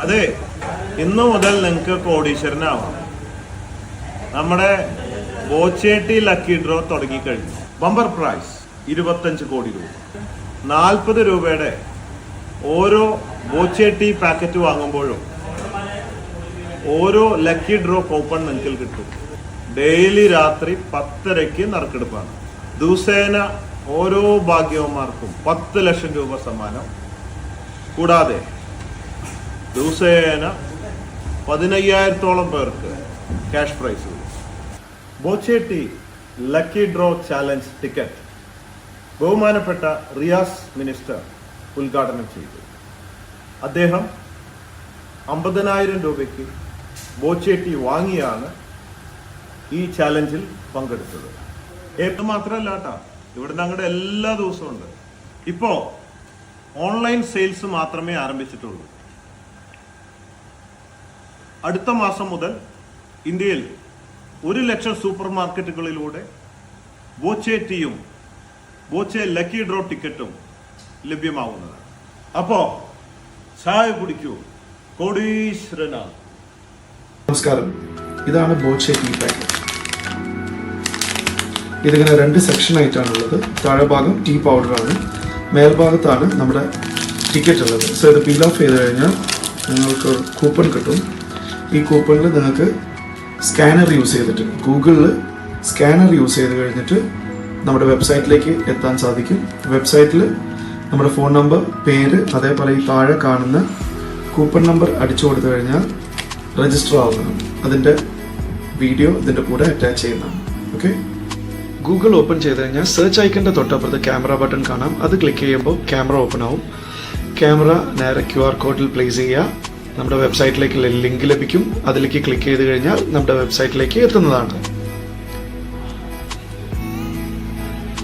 അതെ ഇന്നു മുതൽ നിങ്ങൾക്ക് കോടീശ്വരനാവാം നമ്മുടെ ബോച്ചേട്ടി ലക്കി ഡ്രോ തുടങ്ങിക്കഴിഞ്ഞു. ബമ്പർ പ്രൈസ് ഇരുപത്തഞ്ച് കോടി രൂപ. നാൽപ്പത് രൂപയുടെ ഓരോ ബോച്ചേട്ടി പാക്കറ്റ് വാങ്ങുമ്പോഴും ഓരോ ലക്കി ഡ്രോ കൂപ്പൺ നിങ്ങൾക്ക് കിട്ടും. ഡെയിലി രാത്രി പത്തരയ്ക്ക് നറുക്കെടുപ്പാണ്. ദിവസേന ഓരോ ഭാഗ്യവന്മാർക്കും പത്ത് ലക്ഷം രൂപ സമ്മാനം. കൂടാതെ ദിവസേന പതിനയ്യായിരത്തോളം പേർക്ക് cash prize. Bochetti lucky draw challenge ticket. ബഹുമാനപ്പെട്ട റിയാസ് മിനിസ്റ്റർ ഉദ്ഘാടനം ചെയ്തു. അദ്ദേഹം അമ്പതിനായിരം രൂപയ്ക്ക് ബോച്ചേട്ടി വാങ്ങിയാണ് ഈ ചാലഞ്ചിൽ പങ്കെടുത്തത്. ഏറ്റവും മാത്രമല്ല കേട്ടാ ഇവിടെ ഞങ്ങളുടെ എല്ലാ ദിവസവും ഉണ്ട്. ഇപ്പോൾ ഓൺലൈൻ സെയിൽസ് മാത്രമേ ആരംഭിച്ചിട്ടുള്ളൂ. അടുത്ത മാസം മുതൽ ഇന്ത്യയിൽ ഒരു ലക്ഷം സൂപ്പർ മാർക്കറ്റുകളിലൂടെ ബോച്ചെ ടീയും ബോച്ചെ ലക്കി ഡ്രോ ടിക്കറ്റും ലഭ്യമാവുന്നതാണ്. അപ്പോ ചായ കുടിക്കൂ കോടീശ്വരന. നമസ്കാരം. ഇതാണ് ബോച്ചെ ടീ പാക്കറ്റ് ഇതിങ്ങനെ രണ്ട് സെക്ഷൻ ആയിട്ടാണുള്ളത്. താഴെ ഭാഗം ടീ പൗഡറാണ്. മേൽഭാഗത്താണ് നമ്മുടെ ടിക്കറ്റ് ഉള്ളത്. സോ ഇത് പീൽ ഓഫ് ചെയ്ത് കഴിഞ്ഞാൽ നിങ്ങൾക്ക് കൂപ്പൺ കിട്ടും. ഈ കൂപ്പണിൽ നിങ്ങൾക്ക് സ്കാനർ യൂസ് ചെയ്തിട്ട് ഗൂഗിളിൽ സ്കാനർ യൂസ് ചെയ്ത് കഴിഞ്ഞിട്ട് നമ്മുടെ വെബ്സൈറ്റിലേക്ക് എത്താൻ സാധിക്കും. വെബ്സൈറ്റിൽ നമ്മുടെ ഫോൺ നമ്പർ പേര് അതേപോലെ ഈ താഴെ കാണുന്ന കൂപ്പൺ നമ്പർ അടിച്ചു കൊടുത്തു കഴിഞ്ഞാൽ രജിസ്റ്റർ ആവുന്നതാണ്. അതിന്റെ വീഡിയോ ഇതിന്റെ കൂടെ അറ്റാച്ച് ചെയ്യുന്നതാണ്. ഓക്കെ ഗൂഗിൾ ഓപ്പൺ ചെയ്ത് കഴിഞ്ഞാൽ സെർച്ച് ഐക്കന്റെ തൊട്ടപ്പുറത്ത് ക്യാമറ ബട്ടൺ കാണാം. അത് ക്ലിക്ക് ചെയ്യുമ്പോൾ ക്യാമറ ഓപ്പൺ ആവും. ക്യാമറ നേരെ ക്യു ആർ കോഡിൽ പ്ലേസ് ചെയ്യുക. നമ്മുടെ വെബ്സൈറ്റിലേക്ക് ലിങ്ക് ലഭിക്കും. അതിലേക്ക് ക്ലിക്ക് ചെയ്ത് കഴിഞ്ഞാൽ നമ്മുടെ വെബ്സൈറ്റിലേക്ക് എത്തുന്നതാണ്.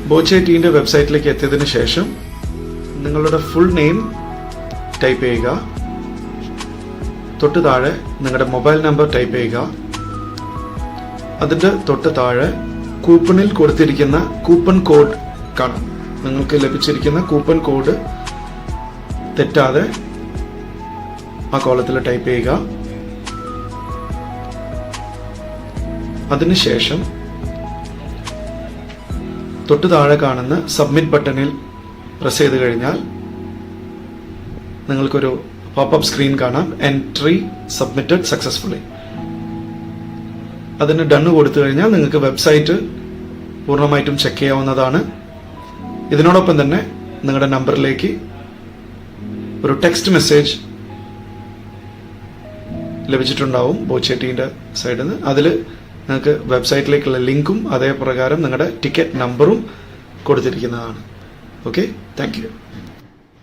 ബോച്ചെ ടീന്റെ വെബ്സൈറ്റിലേക്ക് എത്തിയതിനു ശേഷം നിങ്ങളുടെ ഫുൾ നെയിം ടൈപ്പ് ചെയ്യുക. തൊട്ട് താഴെ നിങ്ങളുടെ മൊബൈൽ നമ്പർ ടൈപ്പ് ചെയ്യുക. അതിന്റെ തൊട്ട് താഴെ കൂപ്പണിൽ കൊടുത്തിരിക്കുന്ന കൂപ്പൺ കോഡ് കാണാം. നിങ്ങൾക്ക് ലഭിച്ചിരിക്കുന്ന കൂപ്പൺ കോഡ് തെറ്റാതെ ആ കോളത്തിൽ ടൈപ്പ് ചെയ്യുക. അതിനുശേഷം തൊട്ട് താഴെ കാണുന്ന സബ്മിറ്റ് ബട്ടണിൽ പ്രസ് ചെയ്ത് കഴിഞ്ഞാൽ നിങ്ങൾക്കൊരു പോപ്പപ്പ് സ്ക്രീൻ കാണാം. എൻട്രി സബ്മിറ്റഡ് സക്സസ്ഫുള്ളി അതിന് ഡണ്ണ് കൊടുത്തു കഴിഞ്ഞാൽ നിങ്ങൾക്ക് വെബ്സൈറ്റ് പൂർണമായിട്ടും ചെക്ക് ചെയ്യാവുന്നതാണ്. ഇതിനോടൊപ്പം തന്നെ നിങ്ങളുടെ നമ്പറിലേക്ക് ഒരു ടെക്സ്റ്റ് മെസ്സേജ് ലഭിച്ചിട്ടുണ്ടാവും ബോച്ചേട്ടീന്റെ സൈഡിൽ നിന്ന് അതിൽ നിങ്ങൾക്ക് വെബ്സൈറ്റിലേക്കുള്ള ലിങ്കും അതേപ്രകാരം നിങ്ങളുടെ ടിക്കറ്റ് നമ്പറും കൊടുത്തിരിക്കുന്നതാണ്. Okay thank